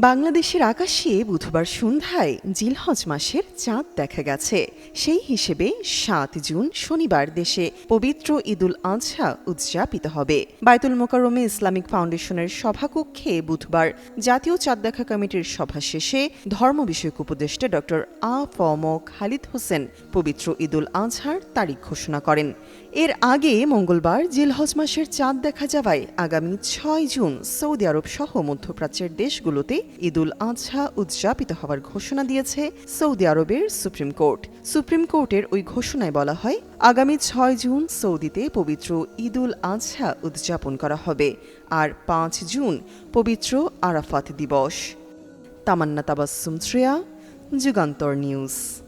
বাংলাদেশের আকাশে বুধবার সন্ধ্যায় জিলহজ মাসের চাঁদ দেখা গেছে। সেই হিসেবে সাত জুন শনিবার দেশে পবিত্র ঈদুল আজহা উদযাপিত হবে। বায়তুল মোকারমে ইসলামিক ফাউন্ডেশনের সভাকক্ষে বুধবার জাতীয় চাঁদ দেখা কমিটির সভা শেষে ধর্ম বিষয়ক উপদেষ্টা ড আ ফ ম খালিদ হোসেন পবিত্র ঈদুল আজহার তারিখ ঘোষণা করেন। এর আগে মঙ্গলবার জিলহজ মাসের চাঁদ দেখা যাওয়ায় আগামী ছয় জুন সৌদি আরব সহ মধ্যপ্রাচ্যের দেশগুলোতে ঈদুল আজহা উদযাপিত হওয়ার ঘোষণা দিয়েছে সৌদি আরবের সুপ্রিম কোর্ট। সুপ্রিম কোর্টের ওই ঘোষণায় বলা হয়, আগামী ছয় জুন সৌদিতে পবিত্র ঈদুল আজহা উদযাপন করা হবে আর পাঁচ জুন পবিত্র আরাফাত দিবস। তামান্না তাবাসুম শ্রেয়া, যুগান্তর নিউজ।